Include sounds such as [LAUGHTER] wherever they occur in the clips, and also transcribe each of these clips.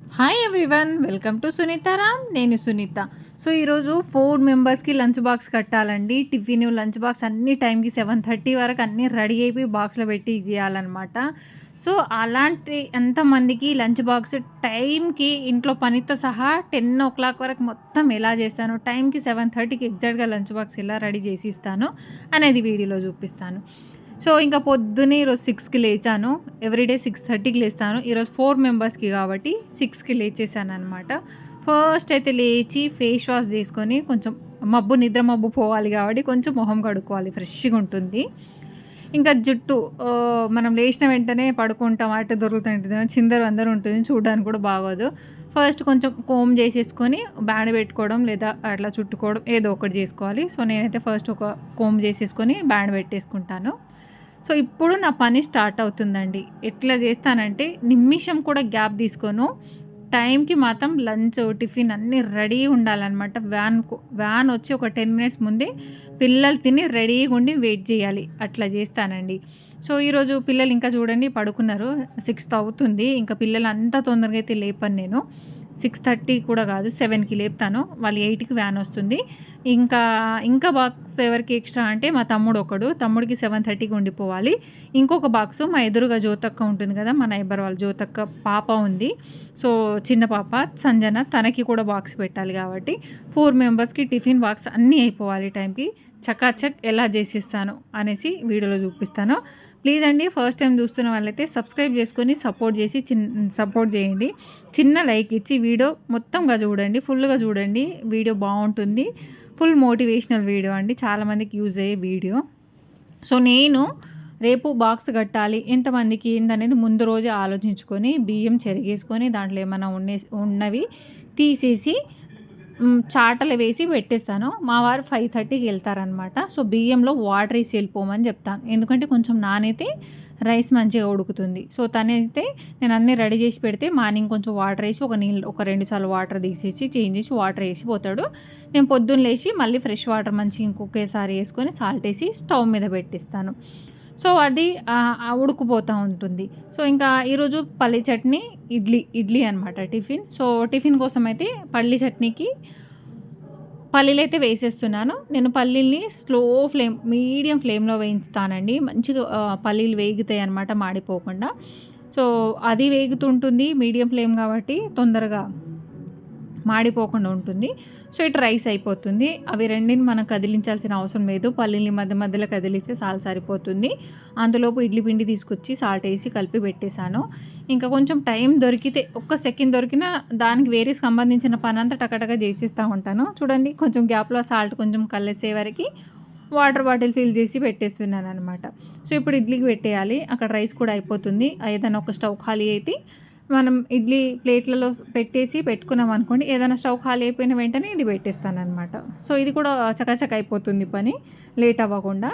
Hi everyone welcome to Sunitharam నేను Sunitha. So ఈరోజు four మెంబర్స్కి లంచ్ బాక్స్ కట్టాలండి. టిఫిన్ లంచ్ బాక్స్ అన్ని టైంకి సెవెన్ థర్టీ వరకు అన్నీ రెడీ అయిపోయి బాక్స్లో పెట్టి చేయాలన్నమాట సో అలాంటి ఎంతమందికి లంచ్ బాక్స్ టైంకి ఇంట్లో పనితో సహా టెన్ ఓ క్లాక్ వరకు మొత్తం ఎలా చేస్తాను టైంకి సెవెన్ థర్టీకి ఎగ్జాక్ట్గా లంచ్ బాక్స్ ఎలా రెడీ చేసి ఇస్తాను అనేది వీడియోలో చూపిస్తాను. సో ఇంకా పొద్దునే ఈరోజు సిక్స్కి లేచాను. ఎవ్రీడే సిక్స్ థర్టీకి లేస్తాను. ఈరోజు ఫోర్ మెంబర్స్కి కాబట్టి సిక్స్కి లేచేసాను అనమాట ఫస్ట్ అయితే లేచి ఫేస్ వాష్ చేసుకొని కొంచెం మబ్బు నిద్ర మబ్బు పోవాలి కాబట్టి కొంచెం మొహం కడుక్కోవాలి ఫ్రెష్గా ఉంటుంది. ఇంకా జుట్టు మనం లేచిన వెంటనే పడుకుంటాం అటు దొరుకుతుంటుంది చిందరు అందరూ ఉంటుంది చూడడానికి కూడా బాగోదు. ఫస్ట్ కొంచెం కోమ్ చేసేసుకొని బ్యాండ్ పెట్టుకోవడం లేదా అట్లా చుట్టుకోవడం ఏదో ఒకటి చేసుకోవాలి. సో నేనైతే ఫస్ట్ ఒక కోమ్ చేసేసుకొని బ్యాండ్ పెట్టేసుకుంటాను. సో ఇప్పుడు నా పని స్టార్ట్ అవుతుందండి. ఎట్లా చేస్తానంటే నిమిషం కూడా గ్యాప్ తీసుకోను. టైంకి మాత్రం లంచ్ టిఫిన్ అన్నీ రెడీ ఉండాలన్నమాట. వ్యాన్ వ్యాన్ వచ్చి ఒక టెన్ మినిట్స్ ముందే పిల్లలు తిని రెడీగా ఉండి వెయిట్ చేయాలి. అట్లా చేస్తానండి. సో ఈరోజు పిల్లలు ఇంకా చూడండి పడుకున్నారు. సిక్స్త్ అవుతుంది. ఇంకా పిల్లలు అంత తొందరగా అయితే లేపను నేను. సిక్స్ థర్టీ కూడా కాదు సెవెన్కి లేపుతాను. వాళ్ళు ఎయిట్కి వ్యాన్ వస్తుంది. ఇంకా ఇంకా బాక్స్ ఎవరికి ఎక్స్ట్రా అంటే మా తమ్ముడు ఒకడు. తమ్ముడికి సెవెన్ థర్టీకి ఉండిపోవాలి. ఇంకొక బాక్స్ మా ఎదురుగా జ్యోతక్క ఉంటుంది కదా మా నైబర్ వాళ్ళ జ్యోతక్క పాప ఉంది. సో చిన్న పాప సంజన తనకి కూడా బాక్స్ పెట్టాలి కాబట్టి ఫోర్ మెంబర్స్కి టిఫిన్ బాక్స్ అన్నీ అయిపోవాలి టైంకి. చకాచక్ ఎలా చేసిస్తాను అనేసి వీడియోలో చూపిస్తాను. ప్లీజ్ అండి ఫస్ట్ టైం చూస్తున్న వాళ్ళైతే సబ్స్క్రైబ్ చేసుకొని సపోర్ట్ చేసి చిన్న సపోర్ట్ చేయండి. చిన్న లైక్ ఇచ్చి వీడియో మొత్తంగా చూడండి ఫుల్గా చూడండి. వీడియో బాగుంటుంది. ఫుల్ మోటివేషనల్ వీడియో అండి చాలామందికి యూజ్ అయ్యే వీడియో. సో నేను రేపు బాక్స్ కట్టాలి ఎంతమందికి ఏందనేది ముందు రోజే ఆలోచించుకొని బియ్యం చెరిగేసుకొని దాంట్లో ఏమైనా ఉండే ఉన్నవి తీసేసి చాటలు వేసి పెట్టేస్తాను. మా వారు ఫైవ్ థర్టీకి వెళ్తారనమాట సో బియ్యంలో వాటర్ వేసి వెళ్ళిపోమని చెప్తాను. ఎందుకంటే కొంచెం నానైతే రైస్ మంచిగా ఉడుకుతుంది. సో తనైతే నేను అన్నీ రెడీ చేసి పెడితే మార్నింగ్ కొంచెం వాటర్ వేసి ఒక నీళ్ళు ఒక రెండు సార్లు వాటర్ తీసేసి చేంజ్ చేసి వాటర్ వేసి పోతాడు. నేను పొద్దున్న లేచి మళ్ళీ ఫ్రెష్ వాటర్ మంచిగా ఇంకొకేసారి వేసుకొని సాల్ట్ వేసి స్టవ్ మీద పెట్టిస్తాను. సో అది ఉడుకుపోతూ ఉంటుంది. సో ఇంకా ఈరోజు పల్లి చట్నీ ఇడ్లీ ఇడ్లీ అనమాట టిఫిన్. సో టిఫిన్ కోసం అయితే పల్లి చట్నీకి పల్లీలు అయితే వేసేస్తున్నాను. నేను పల్లీల్ని స్లో ఫ్లేమ్ మీడియం ఫ్లేమ్లో వేయిస్తానండి మంచిగా పల్లీలు వేగుతాయి అనమాట మాడిపోకుండా. సో అది వేగుతుంటుంది మీడియం ఫ్లేమ్ కాబట్టి తొందరగా మాడిపోకుండా ఉంటుంది. సో ఇటు రైస్ అయిపోతుంది. అవి రెండిని మనం కదిలించాల్సిన అవసరం లేదు. పల్లీని మధ్య మధ్యలో కదిలిస్తే సాల్ సరిపోతుంది. అందులోపు ఇడ్లీ పిండి తీసుకొచ్చి సాల్ట్ వేసి కలిపి పెట్టేశాను. ఇంకా కొంచెం టైం దొరికితే ఒక్క సెకండ్ దొరికినా దానికి వేరే సంబంధించిన పని అంతా టకటగా చేసిస్తూ ఉంటాను. చూడండి కొంచెం గ్యాప్లో సాల్ట్ కొంచెం కల్లేసే వరకు వాటర్ బాటిల్ ఫిల్ చేసి పెట్టేస్తున్నాను అనమాట సో ఇప్పుడు ఇడ్లీకి పెట్టేయాలి. అక్కడ రైస్ కూడా అయిపోతుంది. ఏదైనా ఒక స్టవ్ ఖాళీ అయితే మనం ఇడ్లీ ప్లేట్లలో పెట్టేసి పెట్టుకున్నాం అనుకోండి ఏదైనా స్టవ్ ఖాళీ అయిపోయిన వెంటనే ఇది పెట్టేస్తాను అనమాట సో ఇది కూడా చకచక అయిపోతుంది పని లేట్ అవ్వకుండా.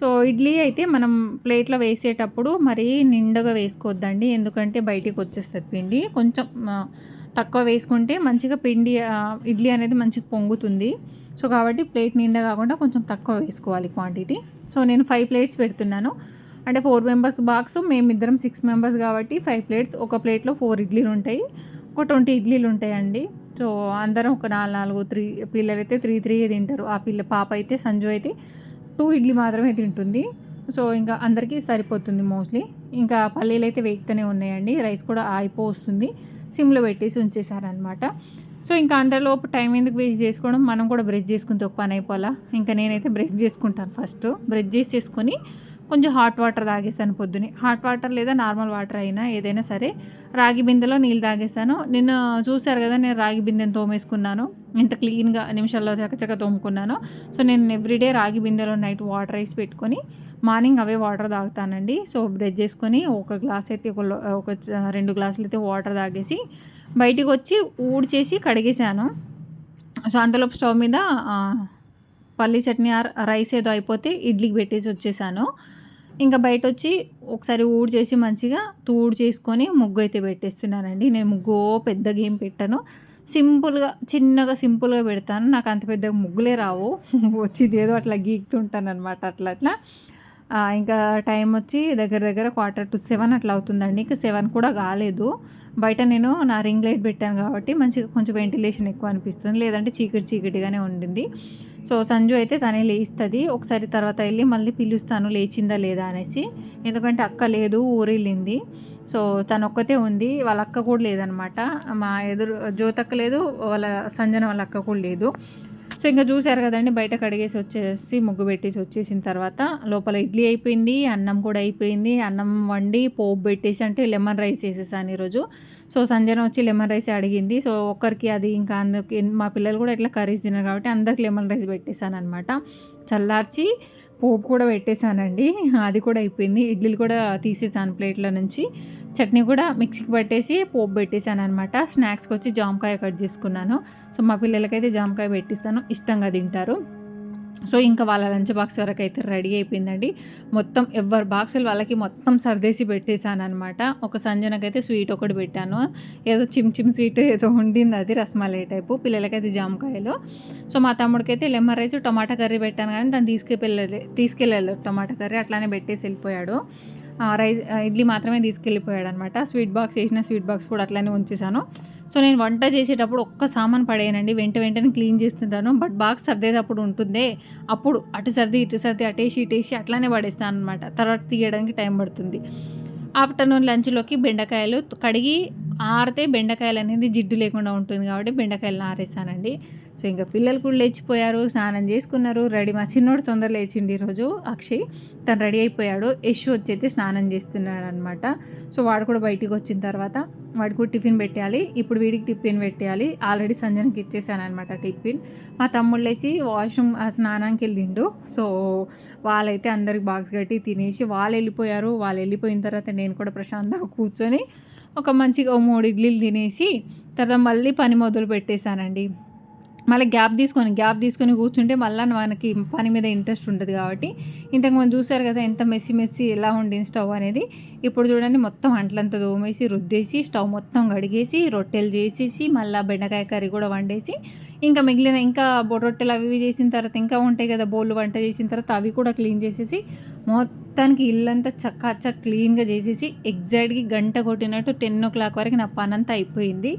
సో ఇడ్లీ అయితే మనం ప్లేట్లో వేసేటప్పుడు మరీ నిండుగా వేసుకోవద్దండి ఎందుకంటే బయటికి వచ్చేస్తుంది పిండి. కొంచెం తక్కువ వేసుకుంటే మంచిగా పిండి ఇడ్లీ అనేది మంచిగా పొంగుతుంది. సో కాబట్టి ప్లేట్ నిండా కాకుండా కొంచెం తక్కువ వేసుకోవాలి క్వాంటిటీ. సో నేను ఫైవ్ ప్లేట్స్ పెడుతున్నాను. అంటే ఫోర్ మెంబర్స్ బాక్స్ మేమిద్దరం సిక్స్ మెంబర్స్ కాబట్టి ఫైవ్ ప్లేట్స్. ఒక ప్లేట్లో ఫోర్ ఇడ్లీలు ఉంటాయి. ఒక ట్వంటీ ఇడ్లీలు ఉంటాయండి. సో అందరం ఒక నాలుగు నాలుగు త్రీ పిల్లలు అయితే త్రీ త్రీ తింటారు. ఆ పిల్ల పాప అయితే సంజు అయితే టూ ఇడ్లీ మాత్రమే తింటుంది. సో ఇంకా అందరికీ సరిపోతుంది మోస్ట్లీ. ఇంకా పల్లీలు అయితే వేగుతూనే ఉన్నాయండి. రైస్ కూడా అయిపో వస్తుంది సిమ్లో పెట్టేసి ఉంచేసారనమాట సో ఇంకా అందరిలోపు టైం ఎందుకు వేస్ట్ చేసుకోవడం? మనం కూడా బ్రష్ చేసుకుంటే ఒక పని అయిపోవాలా? ఇంకా నేనైతే బ్రష్ చేసుకుంటాను ఫస్ట్. బ్రష్ చేసేసుకొని కొంచెం హాట్ వాటర్ తాగేసాను పొద్దునే హాట్ వాటర్ లేదా నార్మల్ వాటర్ అయినా ఏదైనా సరే. రాగి బిందెలో నీళ్ళు తాగేసాను నిన్న చూశారు కదా నేను రాగి బిందెను తోమేసుకున్నాను. ఎంత క్లీన్గా నిమిషాల్లో చక్కచక్క తోముకున్నాను. సో నేను ఎవ్రీడే రాగి బిందెలో నైట్ వాటర్ వేసి పెట్టుకొని మార్నింగ్ అవే వాటర్ తాగుతానండి. సో బ్రష్ చేసుకొని ఒక గ్లాస్ అయితే ఒక ఒక రెండు గ్లాసులు అయితే వాటర్ తాగేసి బయటికి వచ్చి ఊడ్చేసి కడిగేసాను సో అంతలోపు స్టవ్ మీద పల్లీ చట్నీ రైస్ ఏదో అయిపోతే ఇడ్లీకి పెట్టేసి వచ్చేసాను. ఇంకా బయట వచ్చి ఒకసారి ఊడి చేసి మంచిగా తూడు చేసుకొని ముగ్గు అయితే పెట్టేస్తున్నానండి. నేను ముగ్గు పెద్ద గేమ్ పెట్టాను. సింపుల్గా చిన్నగా సింపుల్గా పెడతాను. నాకు అంత పెద్ద ముగ్గులే రావు. [LAUGHS] వచ్చింది ఏదో అట్లా గీకుతుంటాను అనమాట అట్లా. అట్లా ఇంకా టైం వచ్చి దగ్గర దగ్గర క్వార్టర్ టు సెవెన్ అట్లా అవుతుందండి. ఇంకా సెవెన్ కూడా కాలేదు. బయట నేను నా రింగ్ లైట్ పెట్టాను కాబట్టి మంచిగా కొంచెం వెంటిలేషన్ ఎక్కువ అనిపిస్తుంది. లేదంటే చీకటి చీకటిగానే ఉండింది. సో సంజు అయితే తనే లేస్తుంది. ఒకసారి తర్వాత వెళ్ళి మళ్ళీ పిలుస్తాను లేచిందా లేదా అనేసి. ఎందుకంటే అక్క లేదు ఊరెళ్ళింది. సో తను ఒక్కతే ఉంది వాళ్ళ అక్క కూడా లేదనమాట. మా ఎదురు జ్యోతక్క లేదు వాళ్ళ సంజన వాళ్ళ అక్క కూడా లేదు. సో ఇంకా చూసారు కదండి బయట కడిగేసి వచ్చేసి ముగ్గు పెట్టేసి వచ్చేసిన తర్వాత లోపల ఇడ్లీ అయిపోయింది అన్నం కూడా అయిపోయింది. అన్నం వండి పోపు పెట్టేసి అంటే లెమన్ రైస్ వేసేసాను ఈరోజు. సో సంజన వచ్చి లెమన్ రైస్ అడిగింది. సో ఒక్కరికి అది ఇంకా అందుకే మా పిల్లలు కూడా ఇట్లా కర్రీస్ తిన్నారు కాబట్టి అందరికి లెమన్ రైస్ పెట్టేశాను అనమాట చల్లార్చి పోపు కూడా పెట్టేశానండి. అది కూడా అయిపోయింది. ఇడ్లీలు కూడా తీసేసాను ప్లేట్ల నుంచి. చట్నీ కూడా మిక్సీకి పట్టేసి పోపు పెట్టేశాను అనమాట స్నాక్స్కి వచ్చి జామకాయ కట్ చేసుకున్నాను. సో మా పిల్లలకైతే జామకాయ పెట్టిస్తాను. ఇష్టంగా తింటారు. సో ఇంకా వాళ్ళ లంచ్ బాక్స్ వరకు అయితే రెడీ అయిపోయిందండి. మొత్తం ఎవరి బాక్సులు వాళ్ళకి మొత్తం సర్దేసి పెట్టేశాను అనమాట ఒక సంజనకైతే స్వీట్ ఒకటి పెట్టాను. ఏదో చిమ్ చిమ్ స్వీట్ ఏదో ఉండింది అది రస్మలై టైపు. పిల్లలకైతే జామకాయలు. సో మా తమ్ముడికైతే లెమన్ రైస్ టమాటా కర్రీ పెట్టాను కానీ దాన్ని తీసుకెళ్ళలే తీసుకెళ్ళలేదు టమాటా కర్రీ. అట్లానే పెట్టేసి వెళ్ళిపోయాడు. రైస్ ఇడ్లీ మాత్రమే తీసుకెళ్ళిపోయాడు అనమాట స్వీట్ బాక్స్ వేసిన స్వీట్ బాక్స్ కూడా అట్లానే ఉంచేసాను సో నేను వంట చేసేటప్పుడు ఒక్క సామాన్ పడేయనండి. వెంట వెంటనే క్లీన్ చేస్తుంటాను. బట్ బాక్స్ సర్దేటప్పుడు ఉంటుందే. అప్పుడు అటు సర్ది ఇటు సర్ది అటేసి ఇటేసి అట్లానే పడేస్తాను అనమాట తర్వాత తీయడానికి టైం పడుతుంది. ఆఫ్టర్నూన్ లంచ్లోకి బెండకాయలు కడిగి ఆరితే బెండకాయలు అనేది జిడ్డు లేకుండా ఉంటుంది కాబట్టి బెండకాయలు ఆరేసానండి. సో ఇంకా పిల్లలు కూడా లేచిపోయారు స్నానం చేసుకున్నారు. రెడీ మా చిన్నోడు తొందర లేచిండి ఈరోజు అక్షయ్. తను రెడీ అయిపోయాడు. యశ్ వచ్చైతే స్నానం చేస్తున్నాడు అనమాట సో వాడు కూడా బయటికి వచ్చిన తర్వాత వాడికి కూడా టిఫిన్ పెట్టాలి ఇప్పుడు వీడికి టిఫిన్ పెట్టాలి ఆల్రెడీ సంజనకి ఇచ్చేసాను అనమాట టిఫిన్. మా తమ్ముళ్ళు లేచి వాష్రూమ్ ఆ స్నానానికి వెళ్ళిండు. సో వాళ్ళైతే అందరికి బాక్స్ కట్టి తినేసి వాళ్ళు వెళ్ళిపోయారు. వాళ్ళు వెళ్ళిపోయిన తర్వాత నేను కూడా ప్రశాంతంగా కూర్చొని ఒక మంచిగా మూడు ఇడ్లీలు తినేసి తర్వాత మళ్ళీ పని మొదలు పెట్టేశానండి. మళ్ళీ గ్యాప్ తీసుకొని గ్యాప్ తీసుకొని కూర్చుంటే మళ్ళీ మనకి పని మీద ఇంట్రెస్ట్ ఉంటుంది కాబట్టి. ఇంతకు మనం చూసారు కదా ఎంత మెస్సి మెస్సి ఎలా ఉండింది స్టవ్ అనేది. ఇప్పుడు చూడండి మొత్తం అంట్లంతా దోమేసి రుద్దేసి స్టవ్ మొత్తం కడిగేసి రొట్టెలు చేసేసి మళ్ళీ బెండకాయ కర్రీ కూడా వండేసి ఇంకా మిగిలిన ఇంకా బొ- రొట్టెలు అవి ఇవి చేసిన తర్వాత ఇంకా ఉంటాయి కదా బోళ్ళు వంట చేసిన తర్వాత అవి కూడా క్లీన్ చేసేసి మొత్తానికి ఇల్లంతా చక్కా చక్క క్లీన్గా చేసేసి ఎగ్జాక్ట్గా గంట కొట్టినట్టు టెన్ ఓ క్లాక్ వరకు నా పని అంతా అయిపోయింది.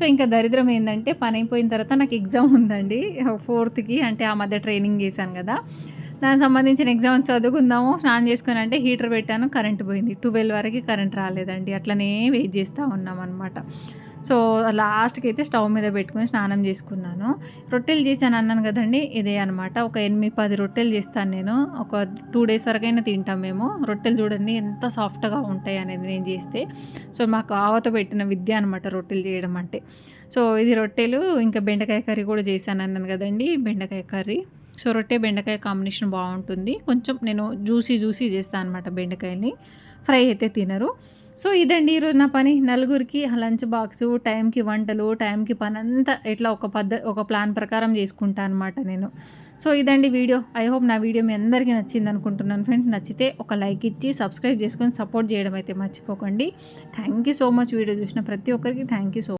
సో ఇంకా దరిద్రం ఏంటంటే పని అయిపోయిన తర్వాత నాకు ఎగ్జామ్ ఉందండి ఫోర్త్కి అంటే ఆ మధ్య ట్రైనింగ్ చేశాను కదా. దానికి సంబంధించిన ఎగ్జామ్ చదువుకుందాము స్నానం చేసుకుని అంటే హీటర్ పెట్టాను కరెంట్ పోయింది. ట్వెల్వ్ వరకు కరెంట్ రాలేదండి. అట్లనే వెయిట్ చేస్తూ ఉన్నాం అనమాట సో లాస్ట్కి అయితే స్టవ్ మీద పెట్టుకుని స్నానం చేసుకున్నాను. రొట్టెలు చేశాను అన్నాను కదండి ఇదే అనమాట ఒక ఎనిమిది పది రొట్టెలు చేస్తాను నేను. ఒక టూ డేస్ వరకైనా తింటాం మేము. రొట్టెలు చూడండి ఎంత సాఫ్ట్గా ఉంటాయి అనేది నేను చేస్తే. సో మాకు ఆవత పెట్టిన విద్య అనమాట రొట్టెలు చేయడం అంటే. సో ఇది రొట్టెలు ఇంకా బెండకాయ కర్రీ కూడా చేశాను అన్నాను కదండి బెండకాయ కర్రీ. సో రొట్టె బెండకాయ కాంబినేషన్ బాగుంటుంది. కొంచెం నేను జ్యూసీ జ్యూసీ చేస్తాను అనమాట బెండకాయని. ఫ్రై అయితే తినరు. సో ఇదండి ఈరోజు నా పని. నలుగురికి లంచ్ బాక్స్ టైంకి వంటలు టైంకి పని అంతా ఇట్లా ఒక పద్ధ ఒక ప్లాన్ ప్రకారం చేసుకుంటా అనమాట నేను. సో ఇదండి వీడియో. ఐ హోప్ నా వీడియో మీ అందరికీ నచ్చింది అనుకుంటున్నాను ఫ్రెండ్స్. నచ్చితే ఒక లైక్ ఇచ్చి సబ్స్క్రైబ్ చేసుకొని సపోర్ట్ చేయడం అయితే మర్చిపోకండి. Thank you so much video చూసిన ప్రతి ఒక్కరికి. Thank you so